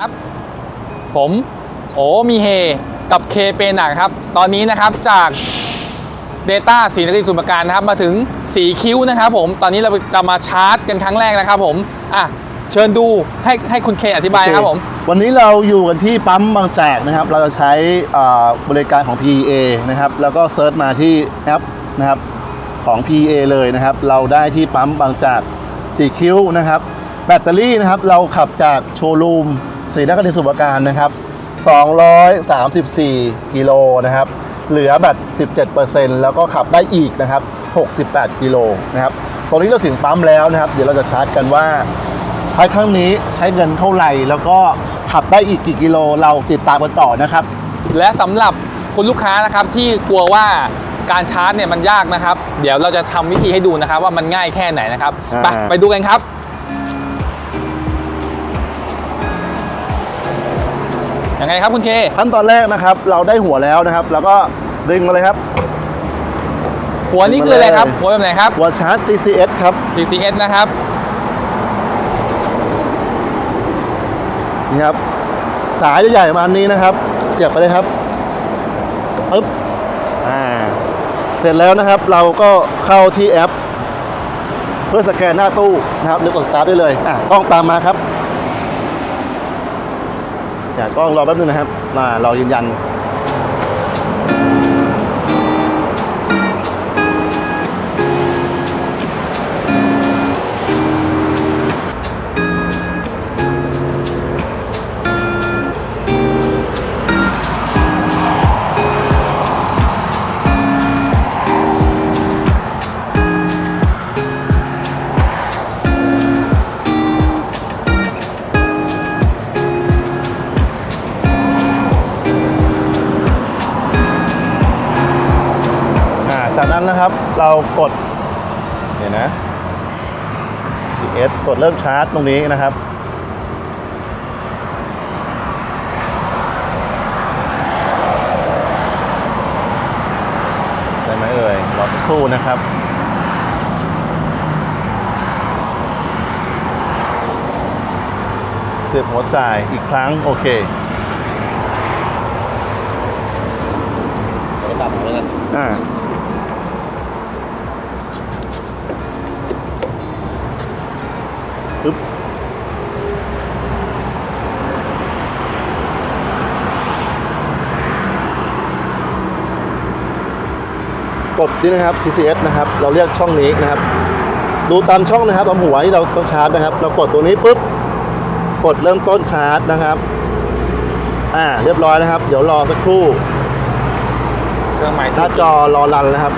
ครับ ผมโอมีเฮกับเคเปหนักครับ ตอนนี้นะครับจาก Data สีนครินทร์สมุทรปราการนะครับ มาถึงสีคิ้วนะครับผมตอนนี้เราจะมาชาร์จกันครั้งแรกนะครับผมอะเชิญดูให้ให้คุณเคอธิบายครับผม วันนี้เราอยู่กันที่ปั๊มบางแจกนะครับ เราจะใช้บริการของ PEA นะครับ แล้วก็เซิร์ชมาที่แอปนะครับของ PEA เลยนะครับ เราได้ที่ปั๊มบางจากสีคิ้วนะครับ แบตเตอรี่นะครับ เราขับจากโชว์รูม สีนครินทร์สมุทรปราการนะครับ 234 กิโลนะครับ เหลือแบต17%แล้วก็ขับได้อีกนะครับ 68 กิโลนะครับ ตอนนี้เราถึงปั๊มแล้วนะครับ เดี๋ยวเราจะชาร์จกันว่า ใช้ครั้งนี้ใช้เงินเท่าไหร่ แล้วก็ขับได้อีกกี่กิโล เราติดตามกันต่อนะครับ และสำหรับคุณลูกค้านะครับที่กลัวว่าการชาร์จเนี่ยมันยากนะครับ เดี๋ยวเราจะทำวิธีให้ดูนะครับ ว่ามันง่ายแค่ไหนนะครับ ไปอ่า ไปดูกันครับ ยังไงครับคุณเค ขั้นตอนแรกนะครับ เราได้หัวแล้วนะครับ แล้วก็ดึงมาเลยครับ หัวนี่คืออะไรครับมาเลยหัวแบบไหนครับ หัวชาร์จ CCS ครับ CCS นะครับ นี่ครับ สายใหญ่ๆประมาณนี้นะครับ เสียบไปเลยครับปึ๊บอ่าเสร็จแล้วนะครับ เราก็เข้าที่แอป เพื่อสแกนหน้าตู้นะครับแล้วกดสตาร์ทได้เลยอะกล้องตามมาครับ อย่ากล้องรอแป๊บนึงนะครับมาเรายืนยัน จากนั้นนะครับเรากดเนี่ยนะ CS กดเริ่มชาร์จตรงนี้นะครับ ได้ไหมเอ่ยรอสักครู่นะครับเสียบหัวจ่ายอีกครั้ง โอเคก็ตัดเหมือนกันอ่า กดนี่นะครับ CCS นะครับ เราเรียกช่องนี้นะครับ ดูตามช่องนะครับตามหัวที่เราต้องชาร์จนะครับ เรากดตัวนี้ปุ๊บ กดเริ่มต้นชาร์จนะครับ อ่า เรียบร้อยนะครับ เดี๋ยวรอสักครู่เครื่องหมายหน้าจอรอรันนะครับ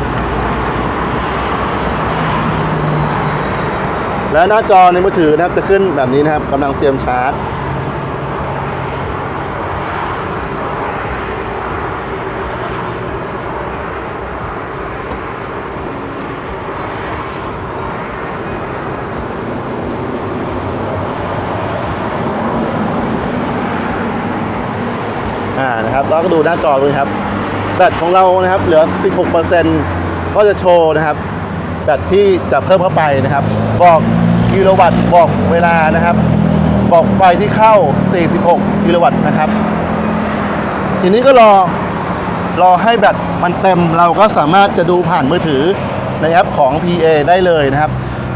และหน้าจอในมือถือนะครับจะขึ้นแบบนี้นะครับกำลังเตรียมชาร์จ นะครับแล้วก็ดูหน้าจอด้วยครับแบตของเรานะครับเหลือ 16%ก็จะโชว์นะครับแบตที่จะเพิ่มเข้าไปนะครับ บอกกิโลวัตต์บอกเวลานะครับ บอกไฟที่เข้า 46 กิโลวัตต์นะครับ ทีนี้ก็รอรอให้แบตมันเต็มเราก็สามารถจะดูผ่านมือถือในแอปของ PA ได้เลยนะครับ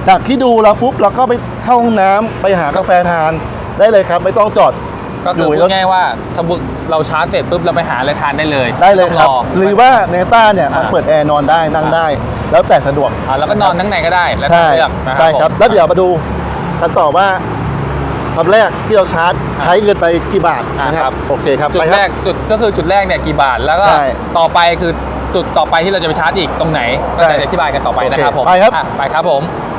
จากที่ดูเราปุ๊บเราก็ไปเข้าห้องน้ำไปหากาแฟทานได้เลยครับ ไม่ต้องจอด ก็คืออยู่พูในรดถง่ายๆว่าถ้าบุเราชาร์จเสร็จปุ๊บเราไปหาอะไรทานได้เลยได้เลยม่คต้รัอบงหรือว่าเนต้าเนี่ยมันอ่าเปิดแอร์นอนได้นั่งอ่าได้ แล้วแต่สะดวกอ่าแล้วก็นอนทั้งในก็ได้แล้วแต่ใช่เลือกนะครัใช่ครับ ผมแล้วเดี๋ยวมาดูกันต่อว่าตอนแรกที่เราชาร์จใช้เงินไปกี่บาทอ่านะคครัรับบโอเคครับจุไปดคแรรักบจุดก็คือจุดแรกเนี่ยกี่บาทแล้วก็ใช่ต่อไปคือจุดต่อไปที่เราจะไปชาร์จอีกตรงไหนก็ใช่จะอธิบายกันต่อไปโอเคนะครับผมไปครับ อะไปครับผมค